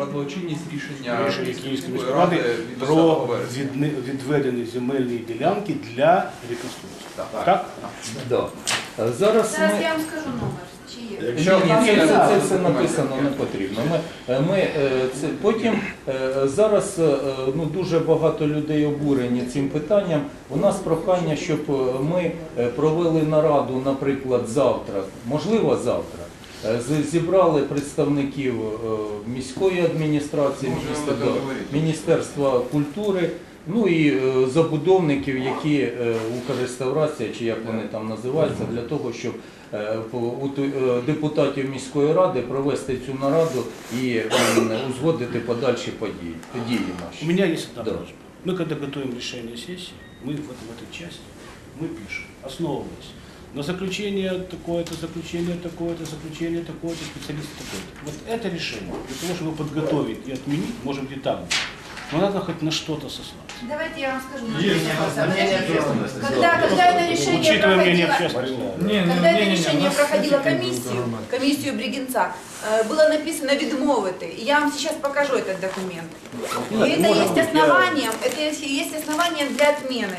втратило чинність рішення Рішення Київської ради про відведені земельні ділянки для реконструкції. Так. Так? Да. Е, Зараз Зараз ми... я вам скажу номер. Чи є? Ні, ні, це, це, все написано не потрібно. Ми, е, ми, е, це, потім е, зараз е, ну, дуже багато людей обурені цим питанням. У нас прохання, щоб е, ми е, провели нараду, наприклад, завтра, можливо, завтра. е, з- Зібрали представників е, міської адміністрації, Можемо міністерства, договоритися. Міністерства культури, ну і е, забудовників, які е, Укрреставрація, чи як вони там називаються, для того, щоб е, по- у ту- е, депутатів міської ради провести цю нараду і м, узгодити подальші події, події У наші. меня есть одна Да. просьба. Мы когда готовим решение сессии, мы в, этом- в этой части, мы пишем, основываясь На заключение такое-то, заключение такое-то, заключение такое-то, специалист такой-то. Вот это решение, для того, чтобы подготовить и отменить, может быть быть. Но надо хоть на что-то сослаться. Давайте я вам скажу. Когда, когда это решение Учитывая мнение общественности. когда это решение проходило комиссию, комиссию Бригинца, э, было написано «відмовити». И я вам сейчас покажу этот документ. И это есть основанием, это есть есть основанием для отмены.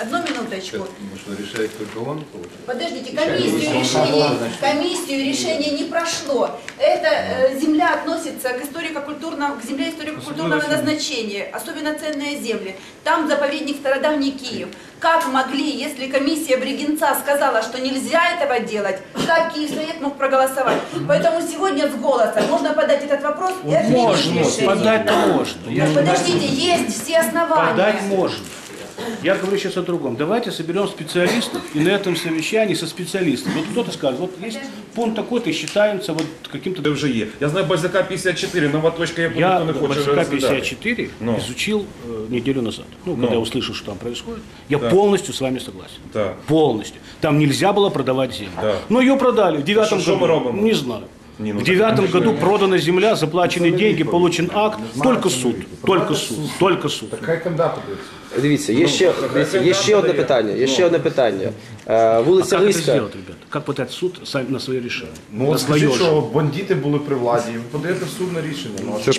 Одну минуточку. Может, решает только он? Подождите, комиссию решение, комиссию решение не прошло. Эта э, земля относится к историко-культурному, к земле историко-культурного назначения, особенно ценные земли. Там заповедник Стародавний Киев. Как могли, если комиссия Бригинца сказала, что нельзя этого делать, как Киевсовет мог проголосовать? Поэтому сегодня с голоса можно подать этот вопрос и отменить Можно, решение. подать-то можно. Подождите, есть все основания. Подать можно. Я говорю сейчас о другом. Давайте соберем специалистов и на этом совещании со специалистами. Вот кто-то скажет, вот есть пункт такой-то и считаемся вот каким-то... Це вже є. Я знаю Бальзака 54, нова точка, Я не хоче БЦК розглядати. 54 Ну. изучил э, неделю назад. Ну, когда Ну. я услышал, что там происходит. Я Да. полностью с вами согласен. Так. Полностью. Там нельзя было продавать землю. Да. Но ее продали в девятом что году. мы робим? Не знаю. Не, ну в девятом году продана земля, заплачены деньги, получен акт. Только суд. Только суд. Только суд. Хай кандидат подивиться. Дивіться, є ще, дивіться, є ще одне питання. Є ще одне питання. Е, А Вулиця как это Риська. сделать, ребята? Как подать в суд сами на свое решение? Ну, на от свое скажіть, же. що бандити були при владі, і ви подаєте в суд на рішення. Ну, Ні,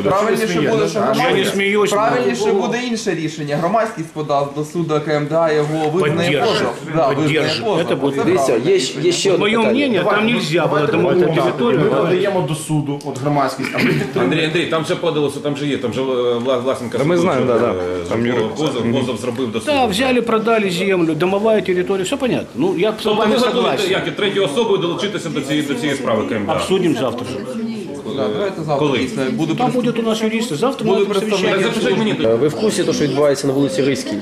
правильніше буде, що Я не громадськість- смеюсь. но- Правильніше буде інше рішення. Громадськість подасть до суду КМДА його визнає Поддержит. позов. Да, визнає Поддержит. позов. Это будет- Оце Дивіться, правильно. є, ще- є ще одне Мое питання. мнение, там нельзя было давайте домовую давайте так. Ми территорию. подаємо до суду, от громадськість, а ви підтримуєте. Андрій, Андрій, там вже подалося, там же є, там же е, вла- власника. Та ми суду знаємо, вже, да, да. е, Там зробив Юрій- позов, позов зробив до суду. Да, взяли, продали землю, домовая территория, все понятно. Ну, я с Тобто вами ви готові согласен. як і третьою особою долучитися до цієї, до цієї справи КМДА? Обсудим завтра же. Да, Давайте завтра Коли? дійсно буде Там будет у нас юристы. Завтра Буду мы это Так совещание запишіть мені Е, Ви в курсі того, що відбувається на вулиці Риській?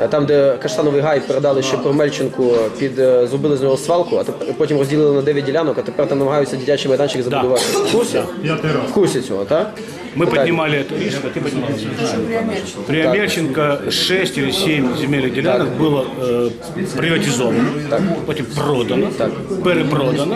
Е, Там, де Каштановий гай передали ще про Мельченку, під е, зробили з нього свалку, а тепер потім розділили на 9 ділянок, а тепер там намагаються дитячий майданчик забудувати. В курсі? В курсі цього, так? Мы Так. поднимали эту риск, а ты поднимал. При Амельченко 6 или 7 земельных делянок было э, приватизовано, потім продано, перепродано.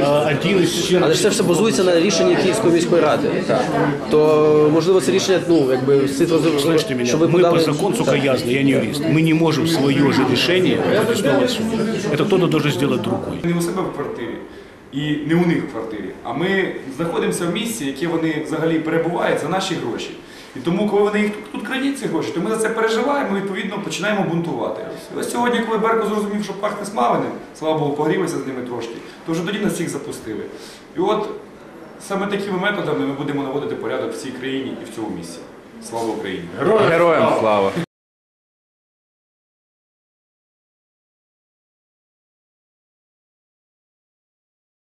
Э, Один из членов Але ж це все базується на рішенні Київської міської ради. Так. То можливо це рішення, ну якби слід роз- Слышите меня, щоб ви мы подали. по закону, сука, ясно, я не юрист, мы не можем свое же решение протестовать в суде. Это кто-то должен сделать другой. не у себе в квартирі і не у них в квартирі, а ми знаходимося в місці, яке вони взагалі перебувають за наші гроші. І тому, коли вони їх тут, тут крадуть ці гроші, то ми за це переживаємо і відповідно починаємо бунтувати. І ось сьогодні, коли Берко зрозумів, що пахне смаленим, слава Богу, погрілися з ними трошки, то вже тоді нас всіх запустили. І от саме такими методами ми будемо наводити порядок в цій країні і в цьому місці. Слава Україні! Героям слава.